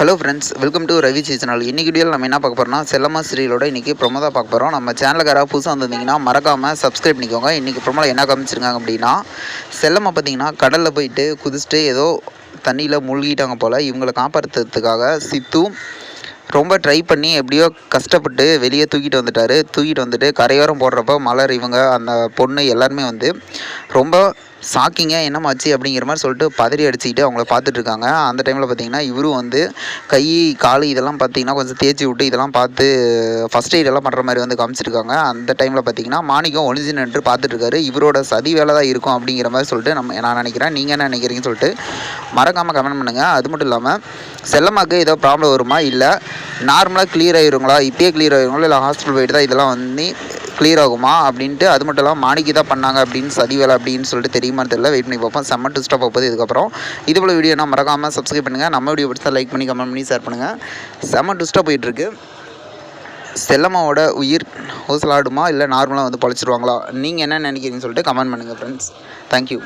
Hello friends welcome to Ravi seasonal இன்னைக்கு வீடியோவில் நம்ம என்ன பார்க்க போகிறோம்னா செல்லம்மா சீரியலோட இன்றைக்கி ப்ரொமோ தான் பார்க்க போகிறோம் நம்ம சேனலுக்கு யாராவது புதுசாக வந்திருந்தீங்கன்னா மறக்காமல் சப்ஸ்கிரைப் பண்ணிக்கோங்க. இன்றைக்கி ப்ரொமோவில் என்ன காமிச்சிருக்காங்க அப்படின்னா செல்லம்மா பார்த்தீங்கன்னா கடலில் போயிட்டு குதிச்சுட்டு ஏதோ தண்ணியில் மூழ்கிட்டாங்க போல். இவங்களை காப்பாற்றுறதுக்காக சித்து ரொம்ப ட்ரை பண்ணி எப்படியோ கஷ்டப்பட்டு வெளியே தூக்கிட்டு வந்துட்டார். தூக்கிட்டு வந்துட்டு கரையோரம் போடுறப்ப மலர் இவங்க அந்த பொண்ணு எல்லாருமே வந்து ரொம்ப ஷாக்கிங்க என்னமாச்சு அப்படிங்கிற மாதிரி சொல்லிட்டு பதறி அடிச்சுக்கிட்டு அவங்கள பார்த்துட்டு இருக்காங்க அந்த டைமில் பார்த்தீங்கன்னா இவரும் வந்து கை கால் இதெல்லாம் பார்த்தீங்கன்னா கொஞ்சம் தேய்ச்சி விட்டு இதெல்லாம் பார்த்து ஃபஸ்ட் எய்ட் எல்லாம் பண்ணுற மாதிரி வந்து காமிச்சிருக்காங்க. அந்த டைமில் பார்த்தீங்கன்னா மாணிக்கம் ஒளிஞ்சு நின்று பார்த்துட்டு இவரோட சதி வேலை தான் இருக்கும் அப்படிங்கிற மாதிரி சொல்லிட்டு நம்ம நான் நினைக்கிறேன். நீங்கள் என்ன நினைக்கிறீங்கன்னு சொல்லிட்டு மறக்காமல் கமெண்ட் பண்ணுங்கள் அது மட்டும் இல்லாமல் செல்லம்மாக்கு ஏதோ ப்ராப்ளம் வருமா? இல்லை நார்மலாக கிளியர் ஆயிருங்களா? இப்பயே கிளியர் ஆயிருங்களா? இல்லை ஹாஸ்பிட்டல் போயிட்டு தான் இதெல்லாம் வந்து கிளியர் ஆகுமா அப்படின்ட்டு அது மட்டும் இல்லாமல் மாணிக்கு தான் பண்ணாங்க அப்படின்னு சதி வேலை அப்படின்னு சொல்லிட்டு தெரியுமான்னு தெரியல. வெயிட் பண்ணி பார்ப்போம். செம்ம ட்விஸ்ட்டாக பார்ப்போது இதுக்கப்புறம். இது போல் வீடியோ நான் மறக்காமல் சப்ஸ்கிரைப் பண்ணுங்கள் நம்ம வீடியோ பிடிச்சா லைக் பண்ணி கமெண்ட் பண்ணி ஷேர் பண்ணுங்கள் செம்ம ட்விஸ்ட்டாக போயிட்டுருக்கு செல்லம்மாவோட உயிர் ஹோசலாடுமா இல்லை நார்மலாக வந்து பொழைச்சிருவாங்களா? நீங்கள் என்ன நினைக்கிறீங்கன்னு சொல்லிட்டு கமெண்ட் பண்ணுங்கள் ஃப்ரெண்ட்ஸ் தேங்க்யூ